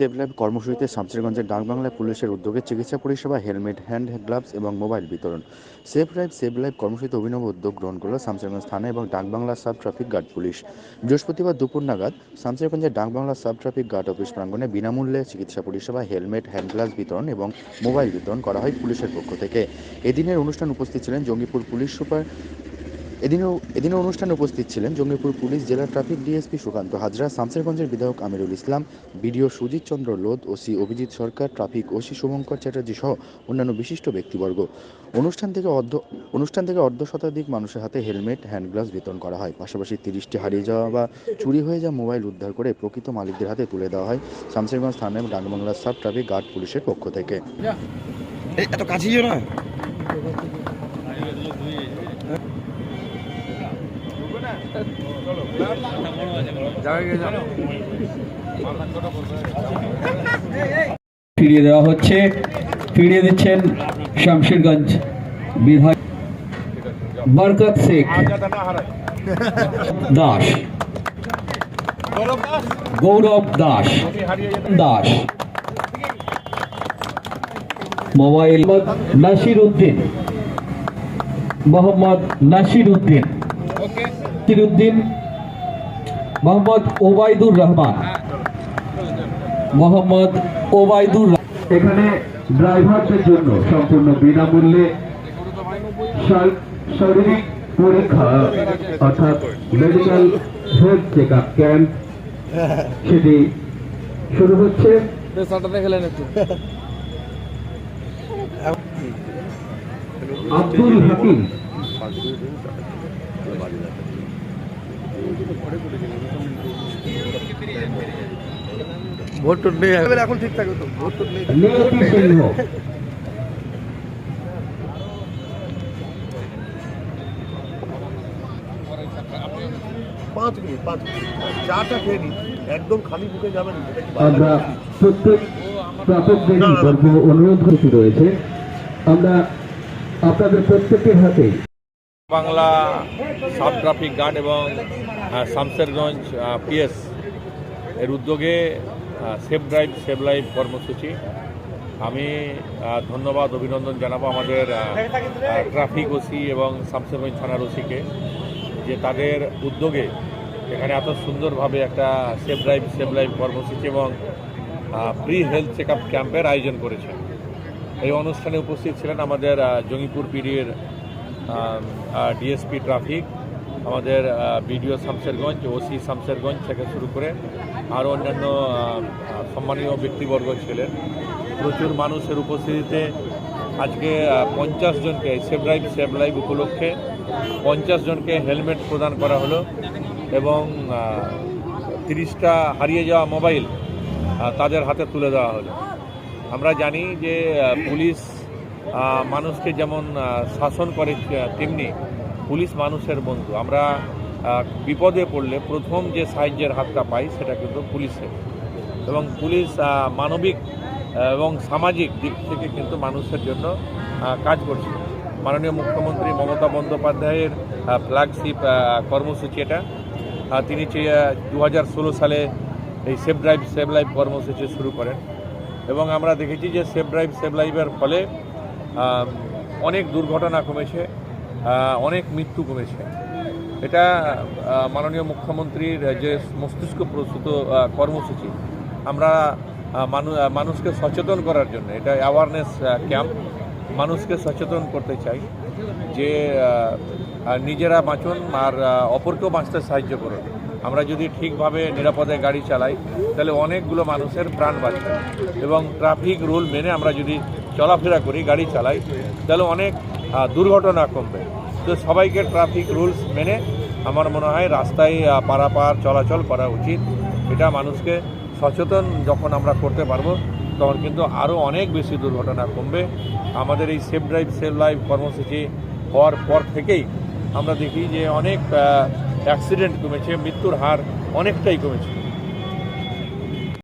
Live কর্মসূচিতে শামসেরগঞ্জের ডাকবাংলায় পুলিশের উদ্যোগে চিকিৎসা পরিষেবা, হেলমেট, হ্যান্ড গ্লাভস এবং মোবাইল বিতরণ। সেভ লাইভ সেভ লাইভ কর্মসূচিতে অভিনব উদ্যোগ গ্রহণ করল শামসেরগঞ্জ থানা এবং Dakbangla sub traffic guard police. বৃহস্পতিবার দুপুর নাগাদ শামসেরগঞ্জের Dakbangla sub traffic guard office প্রাঙ্গণে বিনামূল্যে চিকিৎসা পরিষেবা, হেলমেট, হ্যান্ড গ্লাভস বিতরণ এবং মোবাইল বিতরণ করা হয় পুলিশের পক্ষ থেকে। এদিনের অনুষ্ঠান উপস্থিত ছিলেন জঙ্গিপুর পুলিশ সুপার এদিনও এদিনের অনুষ্ঠানে উপস্থিত ছিলেন জঙ্গিপুর পুলিশ, জেলা ট্রাফিক ডিএসপি সুকান্ত হাজরা, শামসেরগঞ্জের বিধায়ক Amirul Islam, BDO Sujit Chandra Lodh, OC Abhijit Sarkar, traffic OC Subhankar Chatterjee সহ অন্যান্য বিশিষ্ট ব্যক্তিবর্গ। অনুষ্ঠান থেকে অর্ধ, অনুষ্ঠান থেকে অর্ধ শতাধিক মানুষের হাতে হেলমেট, হ্যান্ড গ্লাভস বিতরণ করা হয়। পাশাপাশি তিরিশটি হারিয়ে যাওয়া বা চুরি হয়ে যাওয়া মোবাইল উদ্ধার করে প্রকৃত মালিকদের হাতে তুলে দেওয়া হয় শামসেরগঞ্জ থানা এবং ডাকবাংলা সাব ট্রাফিক গার্ড পুলিশের পক্ষ থেকে। এত কাছে যেও না? ফিরিয়ে দেওয়া হচ্ছে। ফিরিয়ে দিচ্ছেন শামশেরগঞ্জ বিধায়ক বরকত শেখ। দাস। গৌরব দাস। দাস। মোবাইল নাসির উদ্দিন। মোহাম্মদ নাসির উদ্দিন। উদ্দিন মোহাম্মদ ওবায়দুর রহমান। মোহাম্মদ ওবায়দুর এখানে ড্রাইভারদের জন্য সম্পূর্ণ বিনামূল্যে শারীরিক পরীক্ষা, অর্থাৎ medical health check up camp সেটি শুরু হচ্ছে। আব্দুল হাকিম ভোট টোট নেই এখন ঠিক থাকে তো ভোট টোট নেই। পাঁচ মিনিট পাঁচ মিনিট। চাটা খেয়ে নিন একদম খালি বুকে যাবেন? আমরা প্রত্যেক প্রাপকদের গর্ব অনুরোধ করতে রয়েছে। আমরা আপনাদের প্রত্যেকের হাতেই বাংলা সাব ট্রাফিক গার্ড এবং শামসেরগঞ্জ পিএস এর উদ্যোগে সেফ ড্রাইভ সেভ লাইফ কর্মসূচি। আমি ধন্যবাদ, অভিনন্দন জানাব আমাদের ট্রাফিক ওসি এবং শামসেরগঞ্জ থানার ওসিকে যে তাদের উদ্যোগে এখানে এত সুন্দরভাবে একটা সেফ ড্রাইভ সেভ লাইফ কর্মসূচি এবং ফ্রি হেলথ চেক আপ ক্যাম্পের আয়োজন করেছে। এই অনুষ্ঠানে উপস্থিত ছিলেন আমাদের জঙ্গিপুর পিডিএর ডিএসপি ট্রাফিক আমাদের বিডিও শামসেরগঞ্জ ওসি শামসেরগঞ্জ থেকে শুরু করে আরও অন্যান্য সম্মানীয় ব্যক্তিবর্গ ছিলেন। প্রচুর মানুষের উপস্থিতিতে আজকে পঞ্চাশ জনকে সেভ ড্রাইভ সেভ লাইভ উপলক্ষে পঞ্চাশ জনকে হেলমেট প্রদান করা হলো এবং তিরিশটা হারিয়ে যাওয়া মোবাইল তাদের হাতে তুলে দেওয়া হলো। আমরা জানি যে পুলিশ মানুষকে যেমন শাসন করে তেমনি পুলিশ মানুষের বন্ধু। আমরা বিপদে পড়লে প্রথম যে সাহায্যের হাতটা পাই সেটা কিন্তু পুলিশের। এবং পুলিশ মানবিক এবং সামাজিক দিক থেকে কিন্তু মানুষের জন্য কাজ করছে। মাননীয় মুখ্যমন্ত্রী মমতা বন্দ্যোপাধ্যায়ের ফ্ল্যাগশিপ কর্মসূচি এটা। তিনি দু হাজার ষোলো সালে এই সেভ ড্রাইভ, সেভ লাইভ কর্মসূচি শুরু করেন। এবং আমরা দেখেছি যে সেভ ড্রাইভ, সেভ লাইভের ফলে অনেক দুর্ঘটনা কমেছে। অনেক মৃত্যু কমেছে। এটা মাননীয় মুখ্যমন্ত্রীর যে মস্তিষ্ক প্রস্তুত কর্মসূচি, আমরা মানুষকে সচেতন করার জন্য, এটা অ্যাওয়ারনেস ক্যাম্প মানুষকে সচেতন করতে চাই যে নিজেরা বাঁচুন আর অপরকেও বাঁচতে সাহায্য করুন। আমরা যদি ঠিকভাবে নিরাপদে গাড়ি চালাই, তাহলে অনেকগুলো মানুষের প্রাণ বাঁচবে। এবং ট্রাফিক রুল মেনে আমরা যদি চলাফেরা করি, গাড়ি চালাই, তাহলে অনেক দুর্ঘটনা কমবে। তো সবাইকে ট্রাফিক রুলস মেনে আমার মনে হয় রাস্তায় পারাপার চলাচল করা উচিত। এটা মানুষকে সচেতন যখন আমরা করতে পারব, তখন কিন্তু আরও অনেক বেশি দুর্ঘটনা কমবে। আমাদের এই সেফ ড্রাইভ সেভ লাইফ কর্মসূচি হওয়ার পর থেকেই আমরা দেখি যে অনেক অ্যাক্সিডেন্ট কমেছে, মৃত্যুর হার অনেকটাই কমেছে।